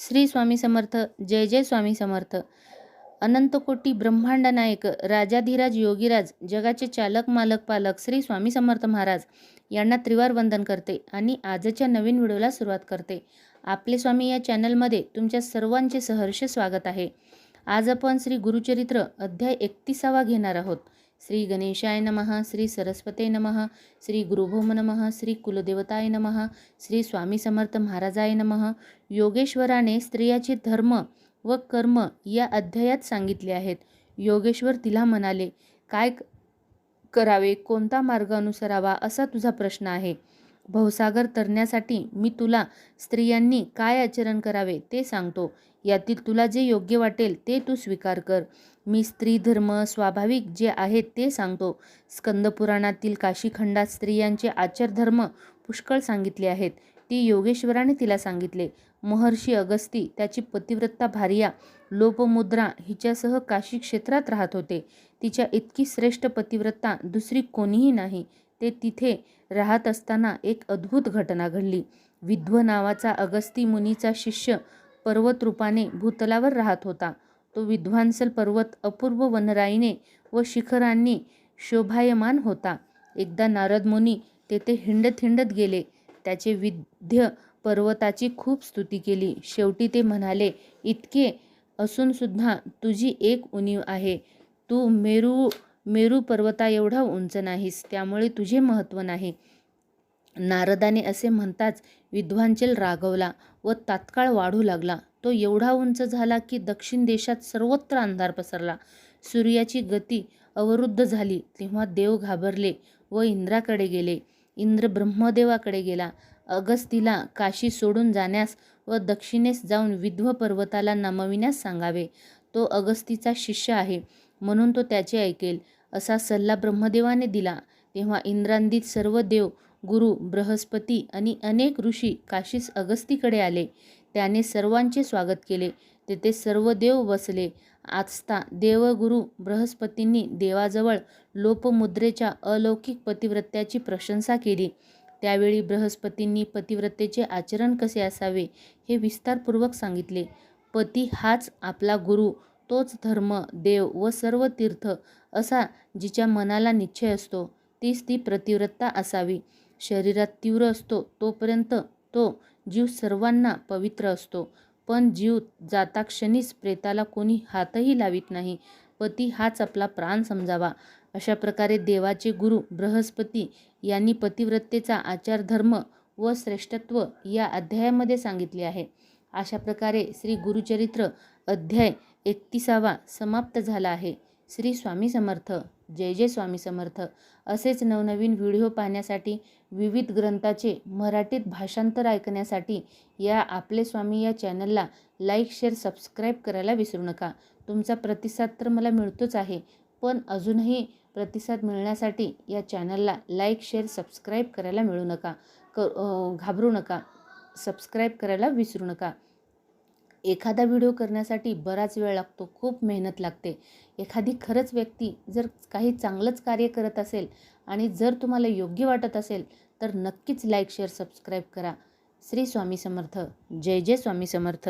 श्री स्वामी समर्थ जय जय स्वामी समर्थ. अनंतकोटी ब्रह्मांड नायक राजाधिराज योगीराज जगाचे चालक मालक पालक श्री स्वामी समर्थ महाराज यांना त्रिवार वंदन करते आणि आजच्या नवीन व्हिडिओला सुरुवात करते. आपले स्वामी या चॅनलमध्ये तुमच्या सर्वांचे सहर्ष स्वागत आहे. आज आपण श्री गुरुचरित्र अध्याय एकतीसावा घेणार आहोत. श्री गणेशाय नमः श्री सरस्वते नमः श्री गुरुभोम नमः श्री कुलदेवताय नमः श्री स्वामी समर्थ महाराजाय नमः. योगेश्वराने स्त्रियाचे धर्म व कर्म या अध्यायात सांगितले आहेत. योगेश्वर तिला म्हणाले काय करावे? कोणता मार्ग अनुसरावा? असा तुझा प्रश्न आहे. भवसागर तरण्यासाठी मी तुला स्त्रियांनी काय आचरण करावे ते सांगतो. यातील तुला जे योग्य वाटेल ते तू स्वीकार कर. मी स्त्री धर्म स्वाभाविक जे आहेत ते सांगतो. स्कंदपुराणातील काशीखंडात स्त्रियांचे आचरधर्म पुष्कळ सांगितले आहेत. ती योगेश्वराने तिला सांगितले. महर्षी अगस्ती त्याची पतिव्रता भार्या लोपमुद्रा हिच्यासह काशी क्षेत्रात राहत होते. तिच्या इतकी श्रेष्ठ पतिव्रता दुसरी कोणीही नाही. ते तिथे राहत असताना एक अद्भुत घटना घडली. विध्व नावाचा अगस्ती मुनीचा शिष्य पर्वतरूपाने भूतलावर राहत होता. तो विध्वांसल पर्वत अपूर्व वनराईने व शिखरांनी शोभायमान होता. एकदा नारद मुनी तेथे हिंडत हिंडत गेले. त्याचे विध्य पर्वताची खूप स्तुती केली. शेवटी ते म्हणाले इतके असून सुद्धा तुझी एक उणीव आहे. तू मेरू मेरू पर्वता एवढा उंच नाहीस त्यामुळे तुझे महत्त्व नाही. नारदाने असे म्हणताच विद्वांचल रागवला व तात्काळ वाढू लागला. तो एवढा उंच झाला की दक्षिण देशात सर्वत्र अंधार पसरला. सूर्याची गती अवरुद्ध झाली. तेव्हा देव घाबरले व इंद्राकडे गेले. इंद्र ब्रह्मदेवाकडे गेला. अगस्तीला काशी सोडून जाण्यास व दक्षिणेस जाऊन विध्व पर्वताला नमविण्यास सांगावे. तो अगस्तीचा शिष्य आहे म्हणून तो त्याचे ऐकेल. असा सल्ला ब्रह्मदेवाने दिला. तेव्हा इंद्रांदित सर्व देव गुरु बृहस्पती आणि अनेक ऋषी काशीस अगस्तीकडे आले. त्याने सर्वांचे स्वागत केले. तेथे सर्व देव बसले. आजता देवगुरु बृहस्पतींनी देवाजवळ लोपमुद्रेच्या अलौकिक पतिव्रत्याची प्रशंसा केली. त्यावेळी बृहस्पतींनी पतिव्रतेचे आचरण कसे असावे हे विस्तारपूर्वक सांगितले. पती हाच आपला गुरु तोच धर्म देव व सर्व तीर्थ असा जिच्या मनाला निश्चय असतो तीच ती प्रतिव्रता असावी. शरीरात तीव्र असतो तोपर्यंत तो जीव सर्वांना पवित्र असतो. पण जीव जाता क्षणीच प्रेताला कोणी हातही लावित नाही. पती हाच आपला प्राण समजावा. अशा प्रकारे देवाचे गुरु बृहस्पती यांनी पतिव्रतेचा आचारधर्म व श्रेष्ठत्व या अध्यायामध्ये सांगितले आहे. अशा प्रकारे श्री गुरुचरित्र अध्याय एकतीसावा समाप्त झाला आहे. श्री स्वामी समर्थ जय जय स्वामी समर्थ असेच नवनवीन व्हिडिओ पाहण्यासाठी विविध ग्रंथाचे मराठीत भाषांतर ऐकण्यासाठी या आपले स्वामी या चॅनलला लाईक शेअर सबस्क्राईब करायला विसरू नका. तुमचा प्रतिसाद तर मला मिळतोच आहे पण अजूनही प्रतिसाद मिळण्यासाठी या चॅनलला लाईक शेअर सबस्क्राईब करायला मिळू नका. क घाबरू नका. सबस्क्राईब करायला विसरू नका. एखादा व्हिडिओ करण्यासाठी बराच वेळ लागतो खूप मेहनत लागते. एखादी खरंच व्यक्ती जर काही चांगलंच कार्य करत असेल आणि जर तुम्हाला योग्य वाटत असेल तर नक्कीच लाईक शेअर सबस्क्राईब करा. श्री स्वामी समर्थ. जय जय स्वामी समर्थ.